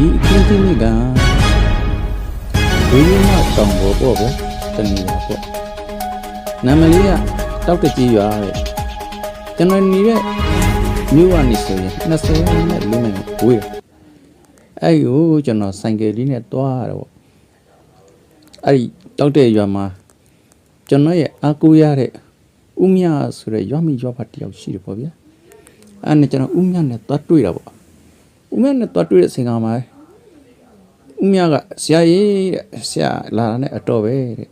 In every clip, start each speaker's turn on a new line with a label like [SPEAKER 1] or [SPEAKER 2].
[SPEAKER 1] ဒီအခင်းချင်းလေးကဝေးမတောင်ပေါ်ပေါ့ဗျာတနေပါပေါ့နာမည်လေးကတောက်တကြီးရွာတဲ့ကျွန်တော်နေတဲ့မြို့ကနေဆိုရင်20နဲ့လူနိုင်ဝေးတယ်အဲ့ဟိုကျွန်တော်ဆိုင်ကယ်လေးနဲ့တွားရတော့အဲ့ဒီတောက်တဲ့ရွာမှာကျွန်တော်ရဲ့အားကိုးရတဲ့ဥမြဆိုတဲ့ရွာမိရွာဖတ်တယောက်ရှိတယ်ပေါ့ဗျာအဲ့နဲ့ကျွန်တော်ဥမြနဲ့တွားတွေ့တာပေါ့ဦးမြတ်နဲ့တွားတွေ့တဲ့အချိန်ကမှ ဦးမြတ်ကဆရာကြီးတဲ့ဆရာလာတာနဲ့အတော်ပဲတဲ့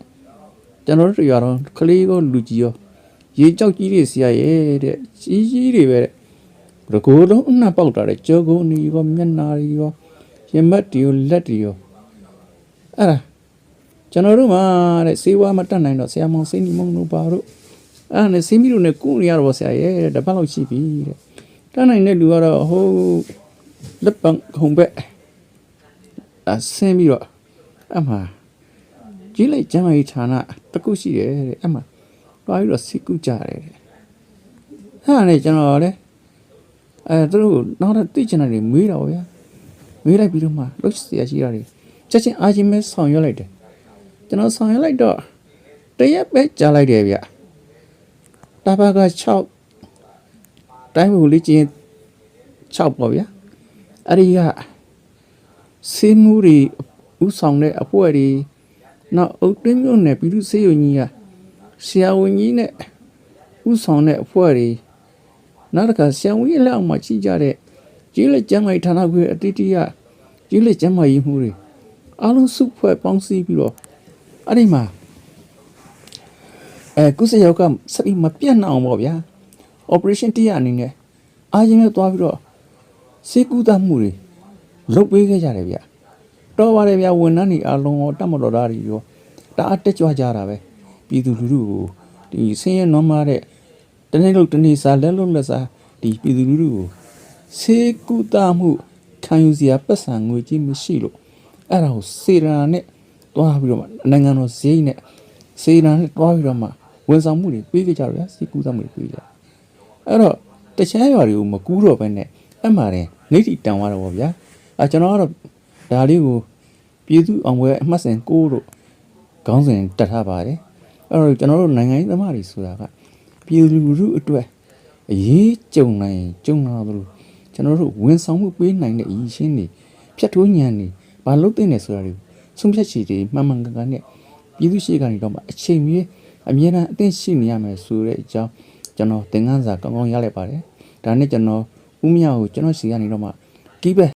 [SPEAKER 1] ကျွန်တော်တို့ရွာတော့ကလေးကလူကြီးရောရေကြောက်ကြီးတွေဆရာရဲ့တဲ့ကြီးကြီးတွေပဲတဲ့ရကိုလုံးအနှံ့ပေါက်တာတဲ့ကြောကုန်းနီရောမျက်နာတွေရောရင်မက်တွေရောလက်တွေရောအဲ့ဒါကျွန်တော်တို့မှာတဲ့စေဝါမတက်နိုင်တော့ဆရာမောင်စိတ်နီမုံတို့ပါတို့အဲ့ဒါနဲ့စိမီတို့နဲ့ကုနေရတော့ဆရာရဲ့တဲ့တစ်ပတ်လောက်ရှိပြီတဲ့တက်နိုင်တဲ့လူကတော့ဟိုလက်ပံခုံဘက် အဆင်းပြီးတော့အမှကြီးလိုက်ကျမ်းမာရေးဌာနတခုရှိတယ်တဲ့အမှတွားပြီးတော့စိတ်ကူးကြတယ်တဲ့အဲ့ဒါနဲ့ကျွန်တော်လည်းအဲသူတို့နောက်တော့သိချင်တာတွေမေးတာပေါ့ဗျာမေးလိုက်ပြီးတော့မှလှုပ်ရှားရှိတာတွေချက်ချင်းအာချင်းပဲဆောင်ရွက်လိုက်တယ်ကျွန်တော်ဆောင်ရွက်လိုက်တော့တရက်ပဲကြာလိုက်တယ်ဗျတာဘာက6တိုင်းမူလေးချင်း6ပေါ့ဗျာအဲ့ဒီက စေးမှုတွေဥဆောင်တဲ့အဖွဲ့တွေနောက်အုတ်တွင်းမြို့နယ်ပြည်သူ့စေယုံကြီးကဆရာဝန်ကြီးနဲ့ဥဆောင်တဲ့အဖွဲ့တွေနောက်တစ်ခါဆရာဝန်ကြီးလက်အောက်မှာရှိကြတဲ့ကြီးလက်ကျမ်းမာရေးဌာနခွေအတိတိယကြီးလက်ကျမ်းမာရေးမှုတွေအားလုံးစုဖွဲ့ပေါင်းစည်းပြီးတော့အဲ့ဒီမှာအဲကုသရောက်ကစပြီးမပြတ်နိုင်အောင်ပေါ့ဗျာ operation တရအနေနဲ့အားချင်းနဲ့သွားပြီးတော့စေကူတမှုတွေ လုပ်ပေးခဲ့ကြတယ်ဗျတော်ပါတယ်ဗျဝန်ထမ်းတွေအားလုံးရောတတ်မတော်သားတွေရောတအားတက်ကြွကြတာပဲပြည်သူလူထုကိုဒီဆင်းရဲနွမ်းမာတဲ့တနေ့လို့တနေ့စားလက်လုံးလက်စားဒီပြည်သူလူထုကိုစေကူတမှုခံယူစရာပတ်စံငွေကြီးမရှိလို့အဲ့ဒါကိုစေရနာနဲ့တွားပြီးတော့မှနိုင်ငံတော်ဈေးနဲ့စေရနာနဲ့တွားပြီးတော့မှဝန်ဆောင်မှုတွေပေးခဲ့ကြတယ်ဗျစေကူတမှုတွေပေးကြတယ်အဲ့တော့တခြားရွာတွေကိုမကူးတော့ဘဲနဲ့အဲ့မှာတင်နေတိတန်သွားတော့ဗောဗျာ အဲကျွန်တော်ကတော့ဒါလေးကိုပြည်သူအောင်ပွဲအမှတ်စဉ်6တို့ခေါင်းစဉ်တက်ထားပါတယ်အဲ့တော့ကျွန်တော်တို့နိုင်ငံရေးသမားတွေဆိုတာကပြည်သူလူထုအတွက်အရေးကြုံနိုင်ကြုံလာသလိုကျွန်တော်တို့ဝန်ဆောင်မှုပေးနိုင်တဲ့အရေးရှင်းတွေဖြတ်ထိုးညံနေဘာလို့သိနေဆိုတာတွေဆုံးဖြတ်ချီတွေမှန်မှန်ကန်ကန်နဲ့ပြည်သူရှိကနေတော့မှအချိန်မီအမြဲတမ်းအသင့်ရှိနေရမယ်ဆိုတဲ့အကြောင်းကျွန်တော်သင်ခန်းစာကောင်းကောင်းရလိုက်ပါတယ်ဒါနဲ့ကျွန်တော်ဦးမြောက်ကိုကျွန်တော်စီကနေတော့မှကီးပဲ